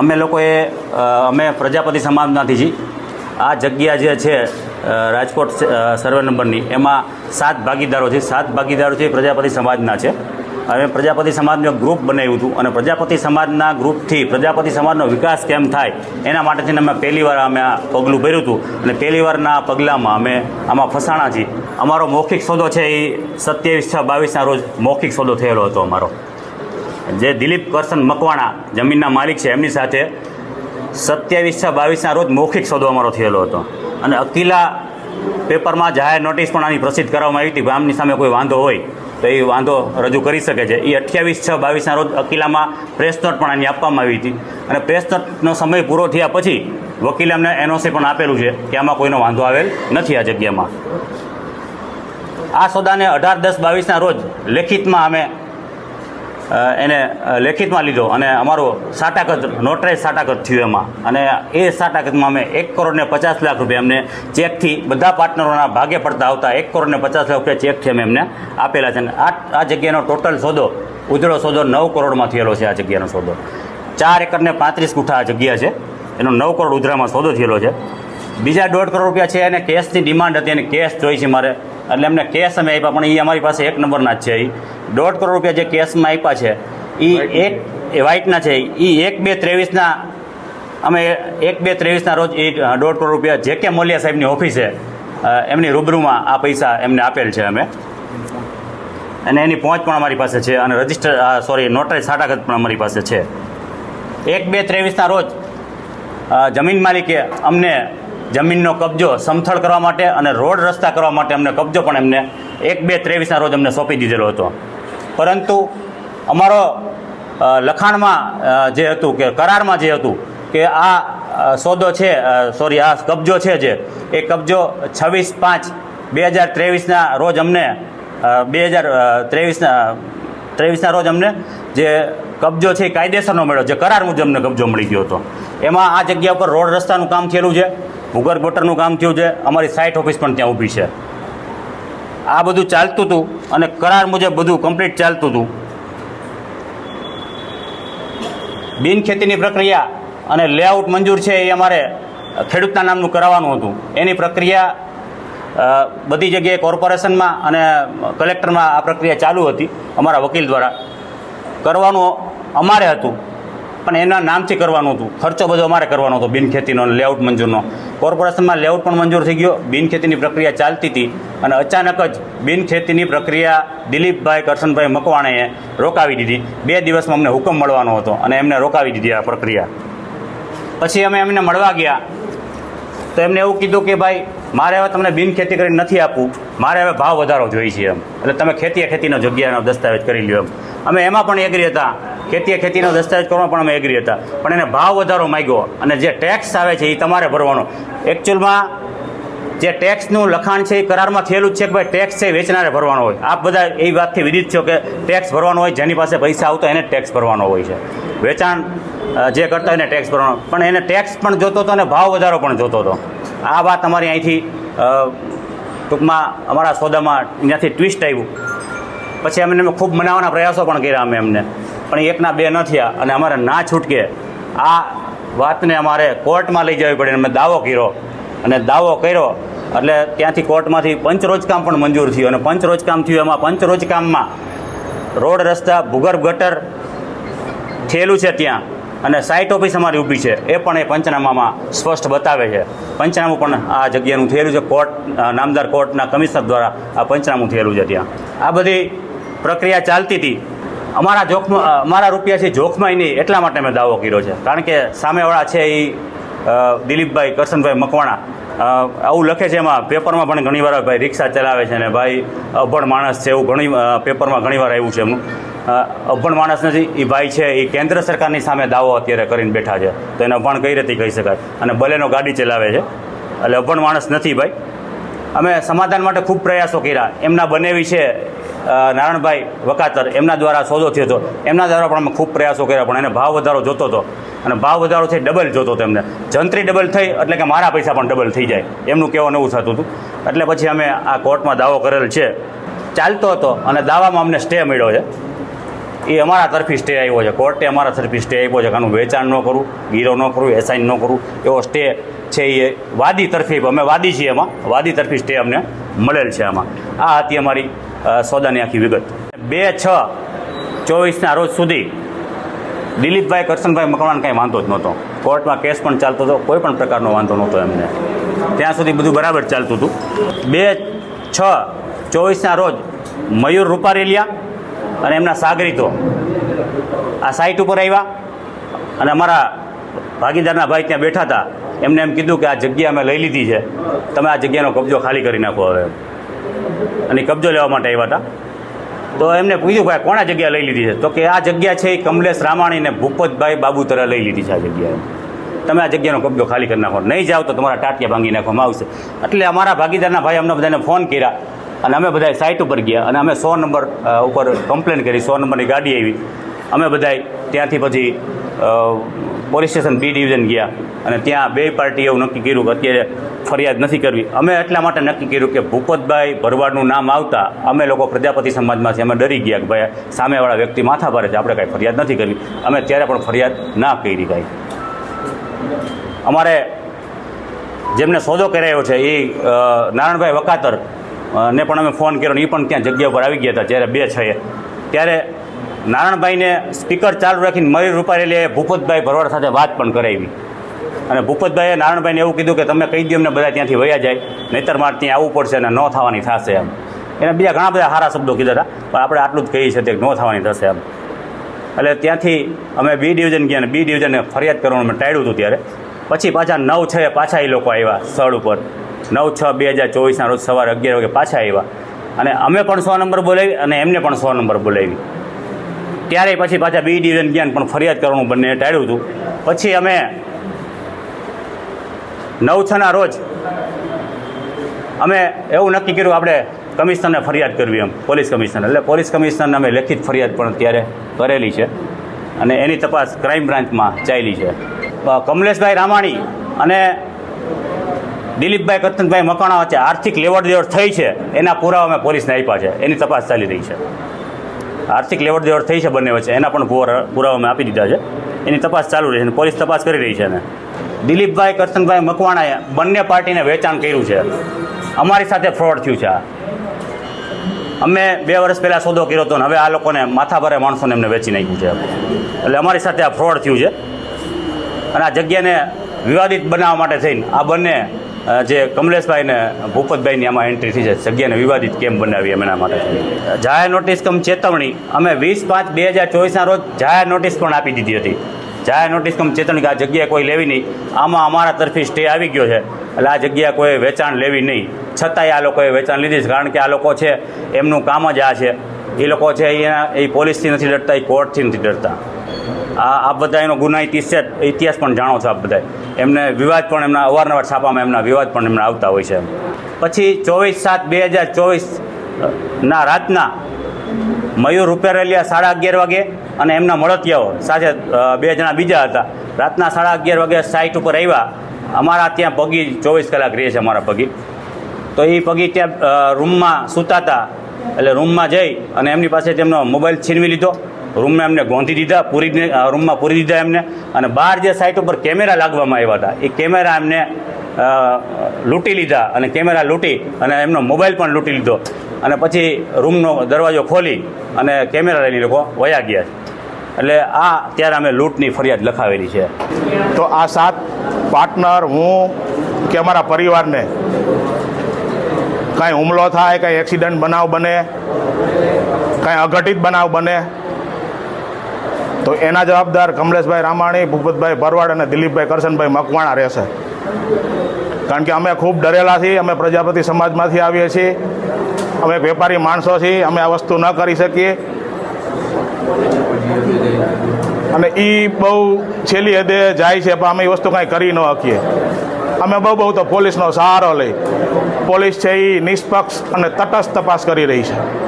અમે લોકોએ અમે પ્રજાપતિ સમાજમાંથી છીએ. આ જગ્યા જે છે રાજકોટ સર્વે નંબરની, એમાં સાત ભાગીદારો છે. સાત ભાગીદારો છે પ્રજાપતિ સમાજના છે. અમે પ્રજાપતિ સમાજનું ગ્રુપ બનાવ્યું હતું અને પ્રજાપતિ સમાજના ગ્રુપથી પ્રજાપતિ સમાજનો વિકાસ કેમ થાય એના માટે થઈને અમે પહેલીવાર અમે આ પગલું ભર્યું હતું. અને પહેલીવારના પગલામાં અમે આમાં ફસાણા છીએ. અમારો મૌખિક સોદો છે એ સત્યાવીસ છ બાવીસના રોજ મૌખિક સોદો થયેલો હતો અમારો. જે દિલીપ કરશન મકવાણા જમીનના માલિક છે, એમની સાથે સત્યાવીસ છ બાવીસના રોજ મૌખિક સોદો અમારો થયેલો હતો. અને અકીલા પેપરમાં જાહેર નોટિસ પણ આની પ્રસિદ્ધ કરવામાં આવી હતી કે આમની સામે કોઈ વાંધો હોય તો એ વાંધો રજૂ કરી શકે છે. એ અઠ્યાવીસ છ બાવીસના રોજ અકીલામાં પ્રેસ નોટ પણ આની આપવામાં આવી હતી. અને પ્રેસ નોટનો સમય પૂરો થયા પછી વકીલે અમને એનઓસી પણ આપેલું છે કે આમાં કોઈનો વાંધો આવેલ નથી આ જગ્યામાં. આ સોદાને અઢાર દસ બાવીસના રોજ લેખિતમાં અમે એને લેખિતમાં લીધો અને અમારો સાટાકત, નોટરાઇઝ સાટાકત થયું એમાં. અને એ સાટાકતમાં અમે એક કરોડ ને પચાસ લાખ રૂપિયા એમને ચેકથી બધા પાર્ટનરોના ભાગે પડતા આવતા એક કરોડ ને પચાસ લાખ રૂપિયા ચેકથી અમે એમને આપેલા છે. અને આ આ જગ્યાનો ટોટલ સોદો ઉજળો સોદો નવ કરોડમાં થયેલો છે આ જગ્યાનો સોદો. ચાર એકરને પાંત્રીસ ગુઠા આ જગ્યા છે. એનો નવ કરોડ ઉધરામાં સોદો થયેલો છે. બીજા દોઢ કરોડ રૂપિયા છે એને કેશની ડિમાન્ડ હતી અને કેશ જોઈ છે મારે. એટલે એમને કેશ અમે આપ્યા, પણ એ અમારી પાસે એક નંબરના જ છે એ દોઢ કરોડ રૂપિયા જે કેસમાં આપ્યા છે એ એક વ્હાઇટના છે. એ એક બે ત્રેવીસના અમે એક બે ત્રેવીસના રોજ એ દોઢ કરોડ રૂપિયા જે કે મોલિયા સાહેબની ઓફિસે એમની રૂબરૂમાં આ પૈસા એમને આપેલ છે અમે. અને એની પહોંચ પણ અમારી પાસે છે અને રજિસ્ટર સોરી નોટરી સાટાગત પણ અમારી પાસે છે. એક બે ત્રેવીસના રોજ જમીન માલિકે અમને જમીનનો કબજો સમથળ કરવા માટે અને રોડ રસ્તા કરવા માટે અમને કબજો પણ એમને એક બે ત્રેવીસના રોજ અમને સોંપી દીધેલો હતો. પરંતુ અમારો લખાણમાં જે હતું કે, કરારમાં જે હતું કે આ સોદો છે સોરી, આ કબજો છે જે, એ કબજો છવ્વીસ પાંચ બે હજાર ત્રેવીસના રોજ અમને બે હજાર ત્રેવીસના ત્રેવીસના રોજ અમને જે કબજો છે એ કાયદેસરનો મળ્યો, જે કરાર મુજબ અમને કબજો મળી ગયો હતો. એમાં આ જગ્યા ઉપર રોડ રસ્તાનું કામ થયેલું છે ભૂગર્ભ ગટરનું કામ થયું છે, અમારી સાઇટ ઓફિસ પણ ત્યાં ઊભી છે. આ બધું ચાલતું હતું અને કરાર મુજબ બધું કમ્પ્લીટ ચાલતું હતું. બિનખેતીની પ્રક્રિયા અને લેઆઉટ મંજૂર છે એ અમારે ખેડૂતના નામનું કરાવવાનું હતું. એની પ્રક્રિયા બધી જગ્યાએ કોર્પોરેશનમાં અને કલેક્ટરમાં આ પ્રક્રિયા ચાલુ હતી અમારા વકીલ દ્વારા. કરવાનું અમારે હતું. પણ એના નામથી કરવાનું હતું. ખર્ચો બધો અમારે કરવાનો હતો બિનખેતીનો અને લેઆઉટ મંજૂરનો. કોર્પોરેશનમાં લેઆઉટ પણ મંજૂર થઈ ગયો બિનખેતીની પ્રક્રિયા ચાલતી હતી અને અચાનક જ બિનખેતીની પ્રક્રિયા દિલીપભાઈ કરશનભાઈ મકવાણાએ રોકાવી દીધી. બે દિવસમાં અમને હુકમ મળવાનો હતો અને એમને રોકાવી દીધી આ પ્રક્રિયા. પછી અમે એમને મળવા ગયા. તો એમને એવું કીધું કે ભાઈ, મારે હવે તમને બિન ખેતી કરીને નથી આપવું. મારે હવે ભાવ વધારો જોઈએ છે એમ. એટલે તમે ખેતીએ ખેતીનો જગ્યાનો દસ્તાવેજ કરી લ્યો એમ. અમે એમાં પણ એગ્રી હતા. ખેતીએ ખેતીનો દસ્તાવેજ કરવામાં પણ અમે એગ્રી હતા. પણ એને ભાવ વધારો માગ્યો અને જે ટેક્સ આવે છે એ તમારે ભરવાનો. એકચ્યુઅલમાં જે ટેક્સનું લખાણ છે એ કરારમાં થયેલું જ છે કે ભાઈ ટેક્સ છે વેચનારે ભરવાનો હોય. આપ બધા એ વાતથી વિદિત છો કે ટેક્સ ભરવાનો હોય, જેની પાસે પૈસા આવતા એને ટેક્સ ભરવાનો હોય છે. વેચાણ જે કરતા એને ટેક્સ ભરવાનો. પણ એને ટેક્સ પણ જોતો હતો અને ભાવ વધારો પણ જોતો હતો. આ વાત અમારી અહીંથી ટૂંકમાં અમારા સોદામાં ત્યાંથી ટ્વિસ્ટ આવ્યું. પછી અમે ખૂબ મનાવવાના પ્રયાસો પણ કર્યા અમે એમને. પણ એકના બે ન થયા અને અમારે ના છૂટકે. આ વાતને અમારે કોર્ટમાં લઈ જવી પડી અમે દાવો કર્યો. અને દાવો કર્યો, એટલે ત્યાંથી કોર્ટમાંથી પંચરોજકામ પણ મંજૂર થયું અને પંચરોજકામ થયું. એમાં પંચરોજકામમાં રોડ રસ્તા, ભૂગર્ભ ગટર થયેલું છે ત્યાં અને સાઇટ ઓફિસ અમારી ઊભી છે. એ પણ એ પંચનામામાં સ્પષ્ટ બતાવે છે. પંચનામું પણ આ જગ્યાનું થયેલું છે. કોર્ટ નામદાર કોર્ટના કમિશનર દ્વારા આ પંચનામું થયેલું છે ત્યાં. આ બધી પ્રક્રિયા ચાલતી હતી. અમારા જોખમ અમારા રૂપિયા છે જોખમાય નહીં, એટલા માટે મેં દાવો કર્યો છે. કારણ કે સામેવાળા છે એ દિલીપભાઈ, કરશનભાઈ મકવાણા. આવું લખે છે એમાં, પેપરમાં પણ ઘણીવાર ભાઈ રિક્ષા ચલાવે છે ને ભાઈ અભણ માણસ છે એવું ઘણી પેપરમાં ઘણીવાર આવ્યું છે એમનું અભણ માણસ નથી એ ભાઈ છે એ કેન્દ્ર સરકારની સામે દાવો અત્યારે કરીને બેઠા છે. તો એને અભણ કઈ રીતે કહી શકાય? અને બલેનો ગાડી ચલાવે છે. એટલે અભણ માણસ નથી ભાઈ. અમે સમાધાન માટે ખૂબ પ્રયાસો કર્યા. એમના બનેવી છે નારાયણભાઈ વકાતર એમના દ્વારા સોદો થયો હતો. એમના દ્વારા પણ અમે ખૂબ પ્રયાસો કર્યા, પણ એને ભાવ વધારો જોતો હતો. અને ભાવ વધારો થઈ ડબલ જોતો હતો એમને. જંત્રી ડબલ થઈ, એટલે કે મારા પૈસા પણ ડબલ થઈ જાય. એમનું કહેવાનું એવું થતું હતું. એટલે પછી અમે આ કોર્ટમાં દાવો કરેલ છે. ચાલતો હતો અને દાવામાં અમને સ્ટે મળ્યો છે. એ અમારા તરફી સ્ટે આવ્યો છે. કોર્ટે અમારા તરફી સ્ટે આપ્યો છે કે આનું વેચાણ ન કરું ગીરો ન કરું એસાઇન ન કરું, એવો સ્ટે છે એ વાદી તરફી, અમે વાદી છીએ એમાં. વાદી તરફી સ્ટે અમને મળેલ છે આમાં. આ હતી અમારી સોદાની આખી વિગત. બે છ ચોવીસના રોજ સુધી દિલીપભાઈ, કરશનભાઈ મકવાણ કાંઈ વાંધો જ નહોતો. કોર્ટમાં કેસ પણ ચાલતો હતો, કોઈ પણ પ્રકારનો વાંધો નહોતો એમને. ત્યાં સુધી બધું બરાબર ચાલતું હતું. બે છ ચોવીસના રોજ મયુર રૂપારેલિયા અને એમના સાગરીતો. આ સાઇટ ઉપર આવ્યા અને અમારા ભાગીદારના ભાઈ ત્યાં બેઠા હતા. એમને એમ કીધું કે આ જગ્યા અમે લઈ લીધી છે. તમે આ જગ્યાનો કબજો ખાલી કરી નાખો હવે અને કબજો લેવા માટે આવ્યા હતા. તો એમને પૂછ્યું ભાઈ કોના જગ્યા લઈ લીધી છે? તો કે આ જગ્યા છે એ કમલેશ રામાણીને ભૂપતભાઈ બાબુતરા લઈ લીધી છે આ જગ્યાએ તમે આ જગ્યાનો કબજો ખાલી કરી નાખો. નહીં જાઓ તો તમારા ટાટિયા ભાંગી નાખવામાં આવશે. એટલે અમારા ભાગીદારના ભાઈ અમને બધાને ફોન કર્યા. અને અમે બધા સાઇટ ઉપર ગયા અને અમે સો નંબર ઉપર કમ્પ્લેન કરી, સો નંબરની ગાડી આવી. અમે બધાય ત્યાંથી પછી પોલીસ સ્ટેશન બી ડિવિઝન ગયા અને ત્યાં બે પાર્ટીએ એવું નક્કી કર્યું કે અત્યારે ફરિયાદ નથી કરવી. અમે એટલા માટે નક્કી કર્યું કે ભૂપતભાઈ ભરવાડનું નામ આવતા અમે લોકો પ્રજાપતિ સમાજમાંથી અમે ડરી ગયા કે ભાઈ, સામેવાળા વ્યક્તિ માથા ભારે છે, આપણે કાંઈ ફરિયાદ નથી કરવી. અમે ત્યારે પણ ફરિયાદ ના કરી કાંઈ. અમારે જેમને સોદો કરાયો છે એ નારાયણભાઈ વકાતર ને પણ અમે ફોન કર્યો ને એ પણ ત્યાં જગ્યા ઉપર આવી ગયા હતા, જ્યારે બે છએ ત્યારે નારાયણભાઈને સ્પીકર ચાલુ રાખીને મયુર રૂપારેલીએ ભૂપતભાઈ ભરવાડ સાથે વાત પણ કરાવી. અને ભૂપતભાઈએ નારાયણભાઈને એવું કીધું કે તમે કહી દો અમને બધા ત્યાંથી વયા જાય, નહીતર મારે ત્યાં આવવું પડશે અને ન થવાની થશે એમ. એને બીજા ઘણા બધા સારા શબ્દો કીધા હતા, પણ આપણે આટલું જ કહીએ છીએ કે ન થવાની થશે એમ. એટલે ત્યાંથી અમે બી ડિવિઝન ગયા અને બી ડિવિઝનને ફરિયાદ કરવાનું મેં ટાળ્યું હતું ત્યારે. પછી પાછા નવ છે પાછા એ લોકો આવ્યા, સ્થળ ઉપર. નવ છ બે હજાર ચોવીસના રોજ સવારે અગિયાર વાગે પાછા આવ્યા. અને અમે પણ સો નંબર બોલાવી અને એમને પણ સો નંબર બોલાવી. ત્યારે પછી પાછા બી ડિવિઝન ગયા પણ ફરિયાદ કરવાનું બંને ટાળ્યું હતું. પછી અમે નવ છના રોજ અમે એવું નક્કી કર્યું આપણે કમિશનરને ફરિયાદ કરવી એમ, પોલીસ કમિશનર એટલે પોલીસ કમિશનરને અમે લેખિત ફરિયાદ પણ અત્યારે કરેલી છે અને એની તપાસ ક્રાઇમ બ્રાન્ચમાં ચાલી છે. કમલેશભાઈ રામાણી અને દિલીપભાઈ કરતનભાઈ મકાણા વચ્ચે આર્થિક લેવડ દેવડ થઈ છે. એના પુરાવા અમે પોલીસને આપ્યા છે. એની તપાસ ચાલી રહી છે. આર્થિક લેવડ દેવડ થઈ છે બંને વચ્ચે. એના પણ પુરા- પુરાવા અમે આપી દીધા છે. એની તપાસ ચાલુ રહી છે અને પોલીસ તપાસ કરી રહી છે ને દિલીપભાઈ કરતનભાઈ મકવાણાએ બંને પાર્ટીને વેચાણ કર્યું છે. અમારી સાથે ફ્રોડ થયું છે આ. અમે બે વર્ષ પહેલાં સોદો કર્યો હતો ને હવે આ લોકોને માથાભારે માણસોને એમને વેચી નાખ્યું છે. એટલે અમારી સાથે આ ફ્રોડ થયું છે. અને આ જગ્યાને વિવાદિત બનાવવા માટે થઈને આ બંને જે કમલેશભાઈને, ભૂપતભાઈની આમાં એન્ટ્રી થઈ છે. જગ્યાને વિવાદિત કેમ બનાવી અમે એના માટે. જાહેર નોટિસ કમ ચેતવણી. અમે વીસ પાંચ બે હજાર ચોવીસના રોજ જાહેર નોટિસ પણ આપી દીધી હતી. જાહેર નોટિસ કમ ચેતવણી કે આ જગ્યા કોઈ લેવી નહીં. આમાં અમારા તરફી સ્ટે આવી ગયો છે. એટલે આ જગ્યા કોઈ વેચાણ લેવી નહીં. છતાંય આ લોકોએ વેચાણ લીધી છે. કારણ કે આ લોકો છે, એમનું કામ જ આ છે. એ લોકો છે અહીંયા એ પોલીસથી નથી ડરતા, એ કોર્ટથી નથી ડરતા. આ આ બધા એનો ગુના ઇતિહાસ ઇતિહાસ પણ જાણો છો આપ બધા એમને વિવાદ પણ એમના અવારનવાર છાપામાં એમના વિવાદ પણ એમના આવતા હોય છે. પછી ચોવીસ સાત બે હજાર ચોવીસના રાતના મયુર રૂપેરેલિયા સાડા અગિયાર વાગે અને એમના મળતિયાઓ સાથે બે જણા બીજા હતા. રાતના સાડા અગિયાર વાગે સાઇટ ઉપર આવ્યા. અમારા ત્યાં પગી ચોવીસ કલાક રહે છે અમારા પગી. તો એ પગી ત્યાં રૂમમાં સૂતા હતા. એટલે રૂમમાં જઈ અને એમની પાસે તેમનો મોબાઈલ છીનવી લીધો. રૂમમાં એમને ગોંધી દીધા, પૂરી રૂમમાં પૂરી દીધા એમને. અને બહાર જે સાઇટ ઉપર કેમેરા લાગવામાં આવ્યા હતા, એ કેમેરા એમને લૂંટી લીધા અને કેમેરા લૂંટી અને એમનો મોબાઈલ પણ લૂંટી લીધો. અને પછી રૂમનો દરવાજો ખોલી અને કેમેરા લઈને લોકો વયા ગયા એટલે આ ત્યારે અમે લૂંટની ફરિયાદ લખાવેલી છે. તો આ સાત પાર્ટનર હું કે અમારા પરિવારને? કાંઈ હુમલો થાય, કાંઈ એક્સિડન્ટ બનાવ બને, કાંઈ અઘટિત બનાવ બને? તો એના જવાબદાર કમલેશભાઈ રામાણી, ભૂપતભાઈ ભરવાડ અને દિલીપભાઈ કરશનભાઈ મકવાણા રહેશે. કારણ કે અમે ખૂબ ડરેલા છીએ, અમે પ્રજાપતિ સમાજમાંથી આવીએ છીએ, અમે વેપારી માણસો છીએ, અમે આ વસ્તુ ન કરી શકીએ. અને એ બહુ છેલ્લી હદે જાય છે, પણ અમે એ વસ્તુ કાંઈ કરી ન શકીએ. અમે બહુ બહુ તો પોલીસનો સહારો લઈ. પોલીસ છે એ નિષ્પક્ષ અને તટસ્થ તપાસ કરી રહી છે.